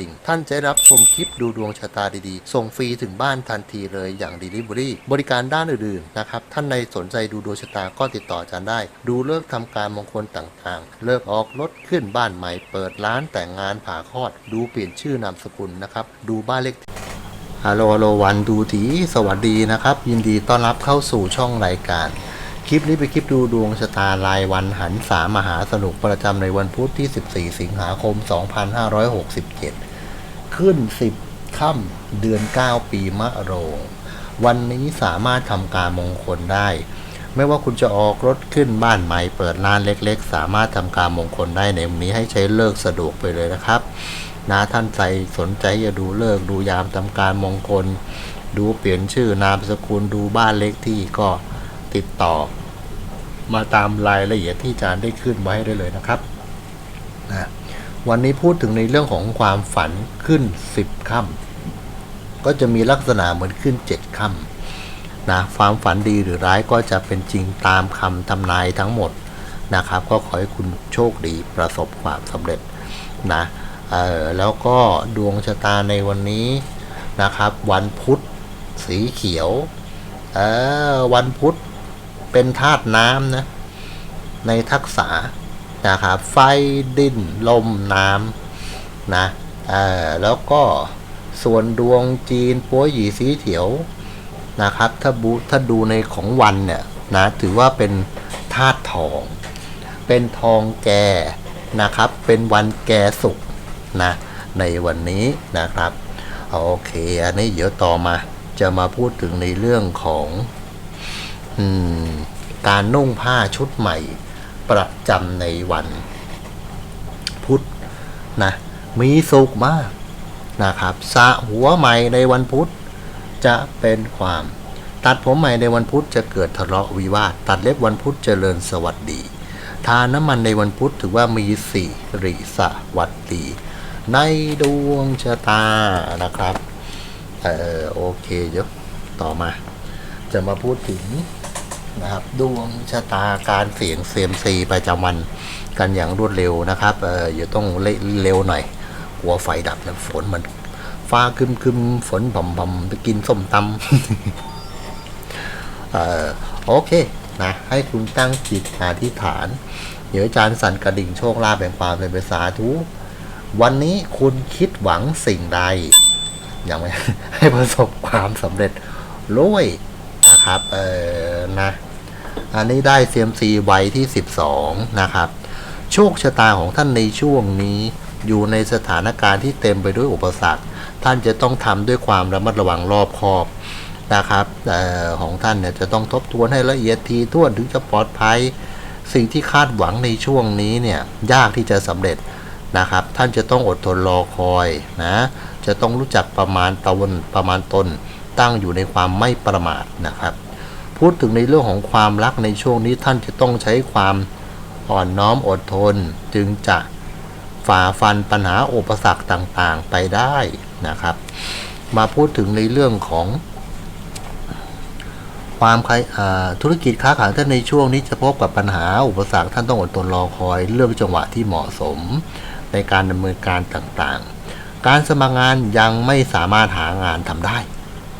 ดิ่ง ท่านจะได้รับชมคลิปดูดวงชะตาดีๆ ส่งฟรีถึงบ้านทันทีเลยอย่าง Delivery บริการด้านอื่นๆนะครับ ท่านในสนใจดูดวงชะตาก็ติดต่ออาจารย์ได้ ดูเลิกษ์ทำการมงคลต่างๆ เลิกออกรถขึ้นบ้านใหม่ เปิดร้านแต่งงานผ่าคลอด ดูเปลี่ยนชื่อนามสกุลนะครับ ดูบ้านเลขฮัลโหลฮัลโหลวันดูทีสวัสดีนะครับ ยินดีต้อนรับเข้าสู่ช่องรายการ ลิปนี้เป็นคลิปดูดวงชะตารายวันหันสามหาสนุกประจำในวันพุธที่ 14 สิงหาคม 2567 ขึ้น 10 ค่ำเดือน 9 ปีมะโรง วันนี้สามารถทำการมงคลได้ ไม่ว่าคุณจะออกรถขึ้นบ้านใหม่เปิดร้านเล็กๆ สามารถทำการมงคลได้ในวันนี้ให้ใช้เลิกสะดวกไปเลยนะครับนะท่านใจสนใจจะดูเลิกดูยามทำการมงคล ดูเปลี่ยนชื่อนามสกุลดูบ้านเล็กที่ก็ติดต่อ มาตามรายละเอียดที่อาจารย์ได้ขึ้นไว้ได้เลยนะครับนะวันนี้พูดถึงในเรื่องของความฝันขึ้น 10ค่ำก็จะมีลักษณะเหมือนขึ้น 7ค่ำนะความฝันดีหรือร้ายก็จะเป็นจริงตามคำทำนายทั้งหมดนะครับ ก็ขอให้คุณโชคดีประสบความสำเร็จนะเออแล้วก็ดวงชะตาในวันนี้นะครับ วันพุธสีเขียวเออวันพุธ เป็นธาตุน้ำนะ ในทักษะนะครับไฟดินลมน้ำนะแล้วก็ส่วนดวงจีนปัวหยีสีเขียวนะครับ ถ้าบูถ้าดูในของวันเนี่ยนะถือว่าเป็นธาตุทอง เป็นทองแก่นะครับ เป็นวันแก่สุกนะในวันนี้นะครับ โอเค อันนี้เดี๋ยวต่อมาจะมาพูดถึงในเรื่องของ การนุ่งผ้าชุดใหม่ ประจำในวันพุธนะมีสุขมากนะครับสะหัวใหม่ในวันพุธจะเป็นความ ตัดผมใหม่ในวันพุธจะเกิดทะเลาะวิวาท ตัดเล็บวันพุธเจริญสวัสดี ทาน้ำมันในวันพุธถือว่ามีสี่ริสวัสดี ในดวงชะตานะครับ เออโอเคเดี๋ยวต่อมา จะมาพูดถึง นะครับดวงชะตาการเสียงเซียมซีประจำวันกันอย่างรวดเร็วนะครับเอออย่าต้องเร็วหน่อยกลัวไฟดับนะฝนมันฟ้าคึมคึมฝนบ่มบ่มไปกินส้มตำเออโอเคนะให้คุณตั้งจิตอธิษฐาน เดี๋ยวอาจารย์สั่นกระดิ่งโชคลาภแห่งความเป็นไปสาธุวันนี้คุณคิดหวังสิ่งใด อย่างไม่ให้ประสบความสำเร็จรวย นะครับ เออนะ อันนี้ได้ CMC ไว้ที่ 12 นะครับ โชคชะตาของท่านในช่วงนี้อยู่ในสถานการณ์ที่เต็มไปด้วยอุปสรรค ท่านจะต้องทำด้วยความระมัดระวังรอบคอบนะครับออของท่านเนี่ยจะต้องทบทวนให้ละเอียดทีท่วนถึงจะปลอดภัย สิ่งที่คาดหวังในช่วงนี้เนี่ยยากที่จะสำเร็จนะครับ ท่านจะต้องอดทนรอคอยนะ จะต้องรู้จักประมาณตนประมาณตน ตั้งอยู่ในความไม่ประมาทนะครับ พูดถึงในเรื่องของความรักในช่วงนี้ท่านจะต้องใช้ความอ่อนน้อมอดทน จึงจะฝ่าฟันปัญหาอุปสรรคต่างๆไปได้นะครับ มาพูดถึงในเรื่องของความใครอ่าธุรกิจค้าขายท่านในช่วงนี้จะพบกับปัญหาอุปสรรคท่านต้องอดทนรอคอยเลือกจังหวะที่เหมาะสมในการดำเนินการต่างๆ การสมัครงานยังไม่สามารถหางานทำได้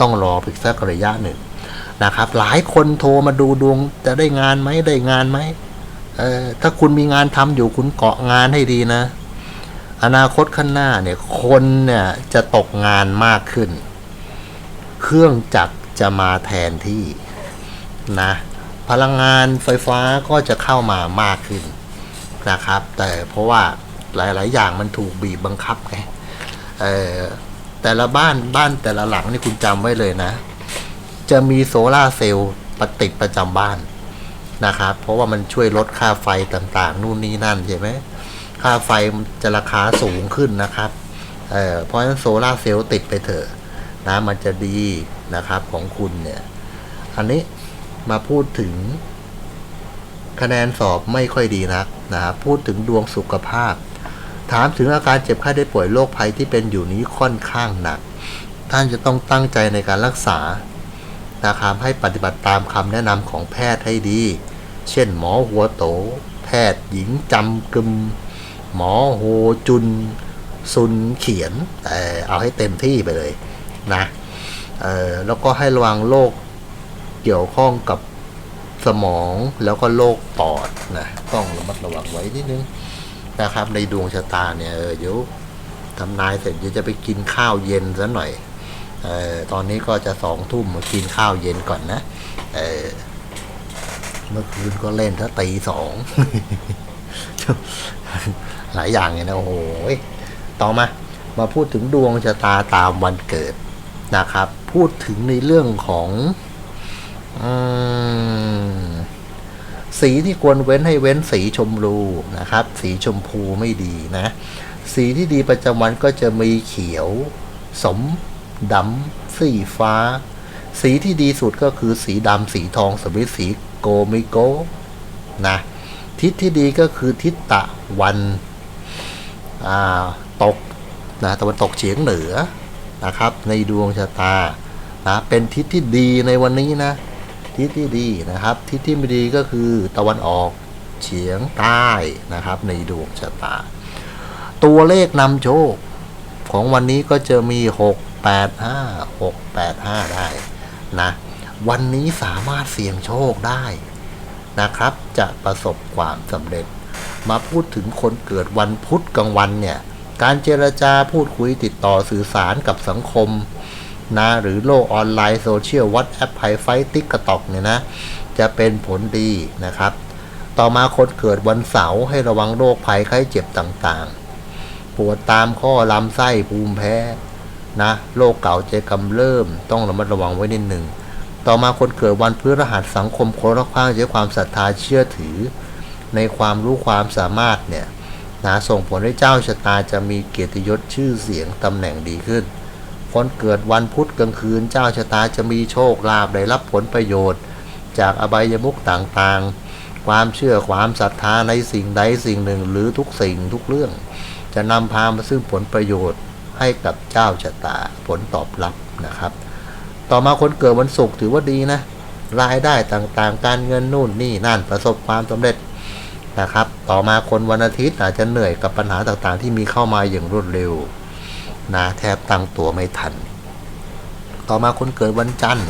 ต้องรออีกสักระยะหนึ่งนะครับ หลายคนโทรมาดูดวงจะได้งานไหมได้งานไหมเออถ้าคุณมีงานทำอยู่คุณเกาะงานให้ดีนะ อนาคตข้างหน้าเนี่ยคนเนี่ยจะตกงานมากขึ้น เครื่องจักรจะมาแทนที่นะพลังงานไฟฟ้าก็จะเข้ามามากขึ้นนะครับ แต่เพราะว่าหลาย ๆ อย่างมันถูกบีบบังคับไงเออ แต่ละบ้านบ้านแต่ละหลังนี่คุณจำไว้เลยนะ จะมีโซลาเซลล์ประติดประจำบ้านนะครับ เพราะว่ามันช่วยลดค่าไฟต่างๆ นู่นนี่นั่นใช่ไหมค่าไฟจะราคาสูงขึ้นนะครับเเพราะฉะนั้นโซลาเซลล์ติดไปเถอะนะมันจะดีนะครับของคุณเนี่ย อันนี้มาพูดถึง คะแนนสอบไม่ค่อยดีนักนะครับพูดถึงดวงสุขภาพ ถามถึงอาการเจ็บไข้ได้ป่วยโรคภัยที่เป็นอยู่นี้ค่อนข้างหนัก ท่านจะต้องตั้งใจในการรักษานะครับให้ปฏิบัติตามคำแนะนำของแพทย์ให้ดี เช่น หมอหัวโต แพทย์หญิงจำกึม หมอโฮจุน ซุนเขียน เออเอาให้เต็มที่ไปเลยนะแล้วก็ให้ระวังโรคเกี่ยวข้องกับสมองแล้วก็โรคปอดนะต้องระมัดระวังไว้นิดนึง นะครับ ในดวงชะตาเนี่ยเออยวทำนายเสร็จยวจะไปกินข้าวเย็นซะหน่อยเออตอนนี้ก็จะสองทุ่มกินข้าวเย็นก่อนนะเออเมื่อคืนก็เล่นถ้าตีสองหลายอย่างเลยนะโอ้โหยต่อมา มาพูดถึงดวงชะตาตามวันเกิดนะครับ พูดถึงในเรื่องของอม สีที่ควรเว้นให้เว้นสีชมพูนะครับ สีชมพูไม่ดีนะ สีที่ดีประจำวันก็จะมีเขียว สมดำสีฟ้า สีที่ดีสุดก็คือสีดำสีทองสวิสีโกมิโกนะทิศที่ดีก็คือทิศตะวันตกนะตะวันตกเฉียงเหนือนะครับ ในดวงชะตานะเป็นทิศที่ดีในวันนี้นะ ทิศที่ดีนะครับ ทิศที่ไม่ดีก็คือตะวันออกเฉียงใต้นะครับ ในดวงชะตา ตัวเลขนำโชค ของวันนี้ก็จะมี 6 8 5 6 8 5 ได้นะวันนี้สามารถเสี่ยงโชคได้นะครับ จะประสบความสำเร็จ มาพูดถึงคนเกิดวันพุธกลางวันเนี่ย การเจรจาพูดคุยติดต่อสื่อสารกับสังคม นะหรือโลกออนไลน์โซเชียลวั t แอปไพไฟติ๊กกระตอกเนี่ยนะ จะเป็นผลดีนะครับ ต่อมาคนเกิดวันเสาร์ให้ระวังโรคภัยไข้เจ็บต่างๆ ปวดตามข้อลำไส้ภูมิแพ้นะโรคเก่าเจกำเริ่ม ต้องระมัดระวังไว้นิดหนึ่งต่อมาคนเกิดวันพฤหัสสังคมคนรอบข้างใช้ความศรัทธาเชื่อถือ ในความรู้ความสามารถเนี่ยนะส่งผลให้เจ้าชะตาจะมีเกียรติยศชื่อเสียงตำแหน่งดีขึ้น คนเกิดวันพุธกลางคืนเจ้าชะตาจะมีโชคลาภได้รับผลประโยชน์ จากอบายมุขต่างๆ ความเชื่อความศรัทธาในสิ่งใดสิ่งหนึ่งหรือทุกสิ่งทุกเรื่อง จะนำพามาซึ่งผลประโยชน์ให้กับเจ้าชะตาผลตอบรับนะครับ ต่อมาคนเกิดวันศุกร์ถือว่าดีนะรายได้ต่างๆ การเงินนู่นนี่นั่นประสบความสำเร็จนะครับ ต่อมาคนวันอาทิตย์อาจจะเหนื่อยกับปัญหาต่างๆ ที่มีเข้ามาอย่างรวดเร็ว นะแทบตั้งตัวไม่ทัน ต่อมาคนเกิดวันจันทร์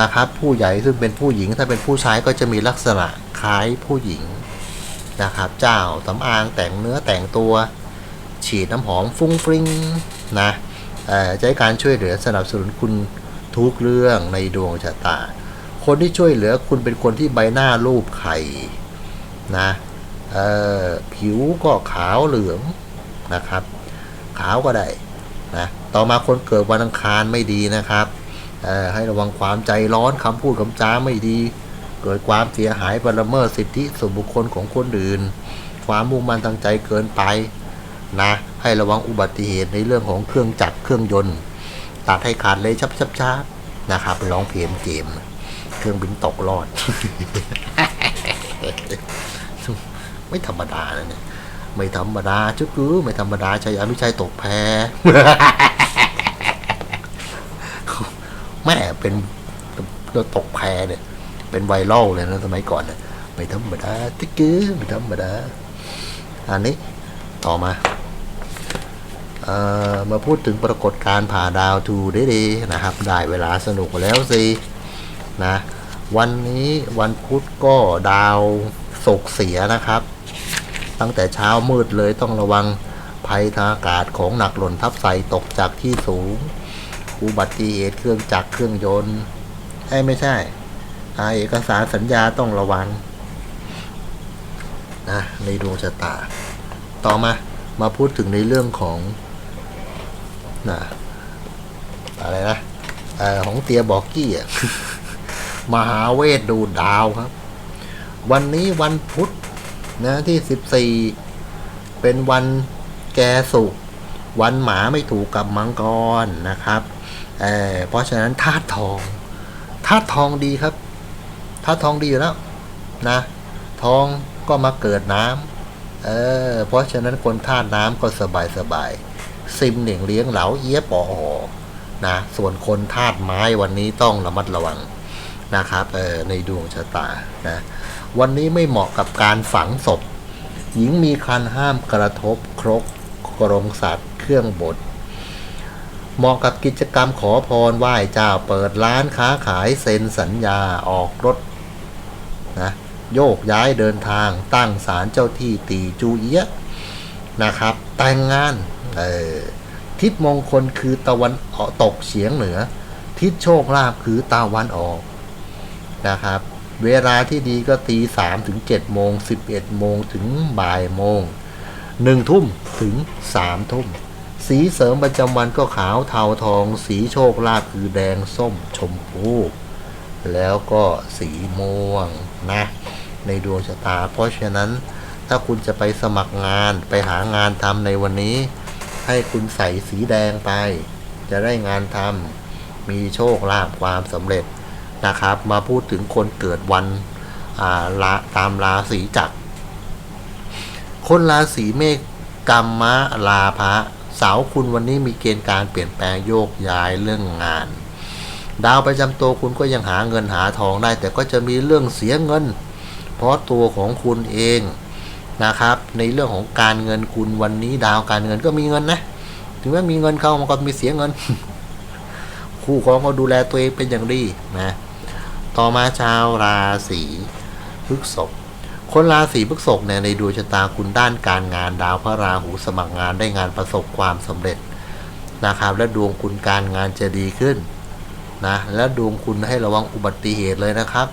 นะครับผู้ใหญ่ซึ่งเป็นผู้หญิงถ้าเป็นผู้ชายก็จะมีลักษณะคล้ายผู้หญิงนะครับ เจ้าสำอางแต่งเนื้อแต่งตัว ฉีดน้ำหอมฟุ้งฟริ้งนะเอ่อจะให้การช่วยเหลือสนับสนุนคุณทุกเรื่องในดวงชะตา คนที่ช่วยเหลือคุณเป็นคนที่ใบหน้ารูปไข่นะผิวก็ขาวเหลืองนะครับ ขาวก็ได้ นะต่อมาคนเกิดวันอังคารไม่ดีนะครับให้ระวังความใจร้อนคำพูดคำจาไม่ดี เกิดความเสียหายปรเมิดสิทธิส่วนบุคคลของคนอื่น ความมุ่งมั่นตั้งใจเกินไปนะให้ระวังอุบัติเหตุในเรื่องของเครื่องจักรเครื่องยนต์ตัดให้ขาดเลยชับชับชับนะครับร้องเพลงเกม เครื่องบินตกรอด ไม่ธรรมดานะเนี่ย ไม่ธรรมดาจุดกูไม่ธรรมดาชัยอนุชัยตกแพแม่เป็นตกแพเนี่ย เป็นไวรัลเลยนะสมัยก่อนเนี่ยไม่ธรรมดาติ๊กกือไม่ธรรมดาอันนี้ต่อมาเอ่อมาพูดถึงปรากฏการผ่าดาวทูได้ดีนะครับ ได้เวลาสนุกแล้วสินะวันนี้วันพุธก็ดาวศกเสียนะครับ ตั้งแต่เช้ามืดเลยต้องระวังภัยทางอากาศของหนักหล่นทับใส่ตกจากที่สูง อุบัติเหตุเครื่องจักรเครื่องยนต์ไอ้ไม่ใช่เอกสารสัญญาต้องระวังนะในดวงชะตา ต่อมามาพูดถึงในเรื่องของนะอะไรนะออของเตียบอกกี้อะมหาเวทดูดาวครับ วันนี้วันพุธ นะที่สิบสี่เป็นวันแกสุกวันหมาไม่ถูกกับมังกรนะครับเออเพราะฉะนั้นธาตุทองธาตุทองดีครับธาตุทองดีอยู่แล้วนะทองก็มาเกิดน้ำเออเพราะฉะนั้นคนธาตุน้ำก็สบายสบายซิมเหน่งเลี้ยงเหลาเอี้ยปออนะส่วนคนธาตุไม้วันนี้ต้องระมัดระวังนะครับเออในดวงชะตานะ วันนี้ไม่เหมาะกับการฝังศพ หญิงมีคันห้ามกระทบครกกรงสัตว์ เครื่องบดเหมาะกับกิจกรรมขอพรไหว้เจ้าเปิดร้านค้าขายเซ็นสัญญาออกรถนะโยกย้ายเดินทางตั้งศาลเจ้าที่ตีจูเอียะนะครับ แต่งงานเออทิศมงคลคือตะวันออกตกเฉียงเหนือ ทิศโชคลาภคือตะวันออกนะครับ เวลาที่ดีก็ตีสามถึงเจ็ดโมงสิบเอ็ดโมงถึงบ่ายโมงหนึ่งทุ่มถึงสามทุ่ม สีเสริมประจำวันก็ขาวเทาทอง สีโชคลาภคือแดงส้มชมพูแล้วก็สีม่วงนะ ในดวงชะตา เพราะฉะนั้นถ้าคุณจะไปสมัครงานไปหางานทำในวันนี้ ให้คุณใส่สีแดงไป จะได้งานทำมีโชคลาภความสำเร็จ นะครับ มาพูดถึงคนเกิดวันอ่าตามราศีจักร คนราศีเมษกรรมะลาภะสาร์คุณวันนี้มีเกณฑ์การเปลี่ยนแปลงโยกย้ายเรื่องงาน ดาวประจำตัวคุณก็ยังหาเงินหาทองได้ แต่ก็จะมีเรื่องเสียเงิน เพราะตัวของคุณเองนะครับ ในเรื่องของการเงินคุณวันนี้ดาวการเงินก็มีเงินนะ ถึงแม้มีเงินเข้ามันก็มีเสียเงิน คู่ครองก็ดูแลตัวเองเป็นอย่างดีนะ ต่อมาชาวราศีพฤษภคนราศีพฤษภเนี่ยในดวงชะตาคุณด้านการงานดาวพระราหูสมัครงานได้งานประสบความสำเร็จนะครับ และดวงคุณการงานจะดีขึ้นนะและดวงคุณให้ระวังอุบัติเหตุเลยนะครับ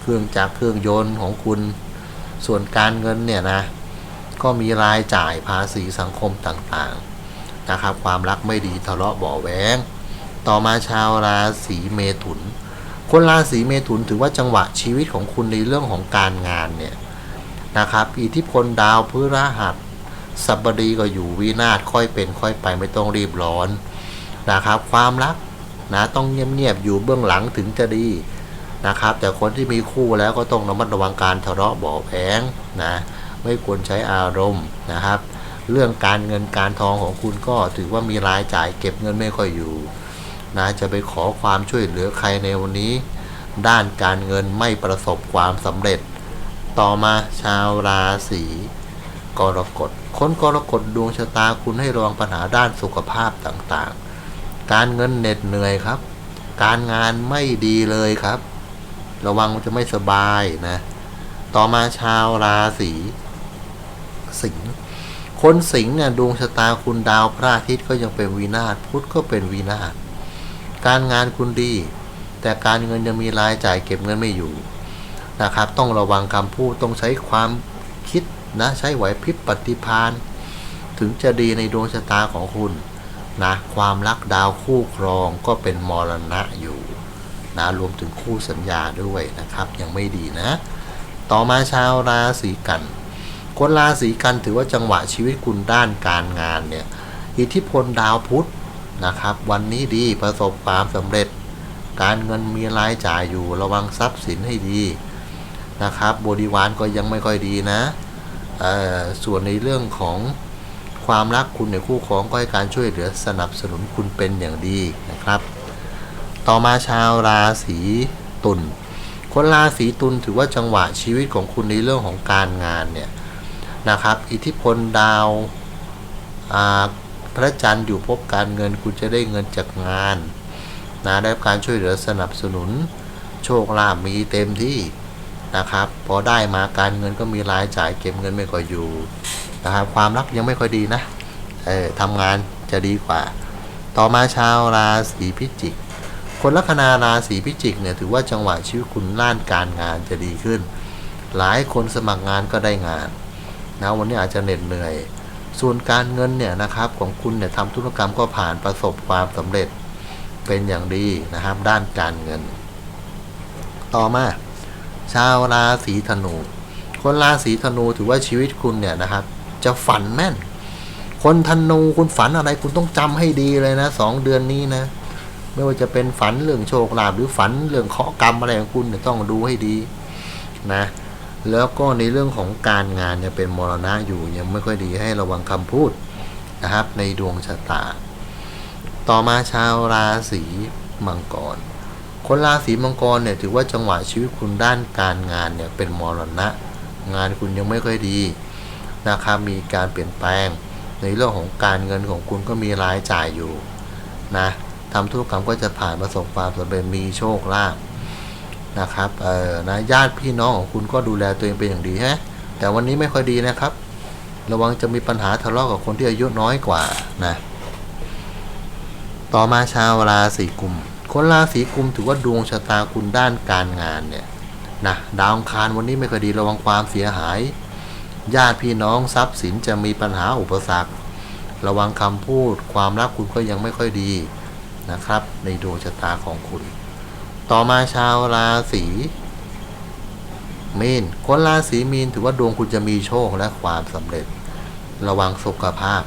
เครื่องจักรเครื่องยนต์ของคุณส่วนการเงินเนี่ยนะก็มีรายจ่ายภาษีสังคมต่างๆนะครับ ความรักไม่ดีทะเลาะเบาแหวงต่อมาชาวราศีเมถุน คนราศีเมถุนถือว่าจังหวะชีวิตของคุณในเรื่องของการงานเนี่ยนะครับอิทธิพลดาวพฤหัสสัปดีก็อยู่วินาศค่อยเป็นค่อยไปไม่ต้องรีบร้อนนะครับ ความรักนะต้องเงียบๆอยู่เบื้องหลังถึงจะดีนะครับ แต่คนที่มีคู่แล้วก็ต้องระมัดระวังการทะเลาะเบาแว้งนะไม่ควรใช้อารมณ์นะครับ เรื่องการเงินการทองของคุณก็ถือว่ามีรายจ่ายเก็บเงินไม่ค่อยอยู่ นะจะไปขอความช่วยเหลือใครในวันนี้ ด้านการเงินไม่ประสบความสำเร็จ ต่อมาชาวราศีกรกฎคนกรกฎดวงชะตาคุณให้ระวังปัญหาด้านสุขภาพต่างๆ การเงินเหน็ดเหนื่อยครับ การงานไม่ดีเลยครับ ระวังจะไม่สบายนะ ต่อมาชาวราศีสิงห์คนสิงห์เนี่ยดวงชะตาคุณดาวพระอาทิตย์ก็ยังเป็นวินาศพุธก็เป็นวินาศ การงานคุณดี แต่การเงินยังมีรายจ่ายเก็บเงินไม่อยู่นะครับ ต้องระวังคำพูดต้องใช้ความคิดนะใช้ไหวพริบปฏิภาณถึงจะดีในดวงชะตาของคุณนะความรักดาวคู่ครองก็เป็นมรณะอยู่นะรวมถึงคู่สัญญาด้วยนะครับ ยังไม่ดีนะ ต่อมาชาวราศีกัน คนราศีกันถือว่าจังหวะชีวิตคุณด้านการงานเนี่ยอิทธิพลดาวพุธ นะครับ วันนี้ดีประสบความสำเร็จ การเงินมีรายจ่ายอยู่ระวังทรัพย์สินให้ดีนะครับ บริวารก็ยังไม่ค่อยดีนะส่วนในเรื่องของความรักคุณในคู่ครองก็ให้การช่วยเหลือสนับสนุนคุณเป็นอย่างดีนะครับ ต่อมาชาวราศีตุลคนราศีตุลถือว่าจังหวะชีวิตของคุณในเรื่องของการงานเนี่ยนะครับ อิทธิพลดาว พระจันทร์อยู่พบการเงินคุณจะได้เงินจากงานนะได้การช่วยเหลือสนับสนุน โชคลาภมีเต็มที่นะครับพอได้มาการเงินก็มีรายจ่ายเก็บเงินไม่ค่อยอยู่นะครับความรักยังไม่ค่อยดีนะเออทำงานจะดีกว่า ต่อมาชาวราศีพิจิก คนลัคนาราศีพิจิกเนี่ยถือว่าจังหวะชีวิตคุณล้านการงานจะดีขึ้น หลายคนสมัครงานก็ได้งานนะวันนี้อาจจะเหน็ดเหนื่อย ส่วนการเงินเนี่ยนะครับของคุณเนี่ยทำธุรกรรมก็ผ่านประสบความสำเร็จเป็นอย่างดีนะครับด้านการเงิน ต่อมา ชาวราศีธนู คนราศีธนูถือว่าชีวิตคุณเนี่ยนะครับ จะฝันแม่น คนธนูคุณฝันอะไรคุณต้องจำให้ดีเลยนะสองเดือนนี้นะ ไม่ว่าจะเป็นฝันเรื่องโชคลาภหรือฝันเรื่องเคราะกรรมอะไรของคุณเนี่ยต้องดูให้ดีนะ แล้วก็ในเรื่องของการงานเนี่ยเป็นมรณะอยู่ยังไม่ค่อยดีให้ระวังคำพูดนะครับ ในดวงชะตา ต่อมาชาวราศีมังกร คนราศีมังกรเนี่ยถือว่าจังหวะชีวิตคุณด้านการงานเนี่ยเป็นมรณะ งานคุณยังไม่ค่อยดีนะครับมีการเปลี่ยนแปลง ในเรื่องของการเงินของคุณก็มีรายจ่ายอยู่นะทำธุรกรรมก็จะผ่านประสบความสำเร็จมีโชคลาภ นะครับเออนะญาติพี่น้องของคุณก็ดูแลตัวเองเป็นอย่างดีฮะแต่วันนี้ไม่ค่อยดีนะครับ ระวังจะมีปัญหาทะเลาะกับคนที่อายุน้อยกว่านะต่อมาชาวราศีกุมคนราศีกุมถือว่าดวงชะตาคุณด้านการงานเนี่ยนะดาวองคารวันนี้ไม่ค่อยดีระวังความเสียหาย ญาติพี่น้องทรัพย์สินจะมีปัญหาอุปสรรค ระวังคำพูด ความรักคุณก็ยังไม่ค่อยดีนะครับ ในดวงชะตาของคุณ ต่อมาชาวราศีมีนคนราศีมีนถือว่าดวงคุณจะมีโชคและความสำเร็จ ระวังสุขภาพ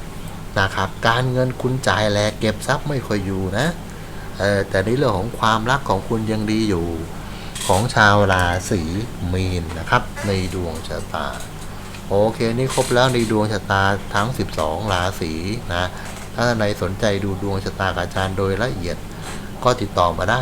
นะครับ การเงินคุณจ่ายแลเก็บทรัพย์ไม่ค่อยอยู่นะเออแต่ในเรื่องของความรักของคุณยังดีอยู่ ของชาวราศีมีนนะครับ ในดวงชะตา โอเคนี่ครบแล้วในดวงชะตาทั้ง 12 ราศีนะถ้าท่านสนใจดูดวงชะตากับอาจารย์โดยละเอียดก็ติดต่อมาได้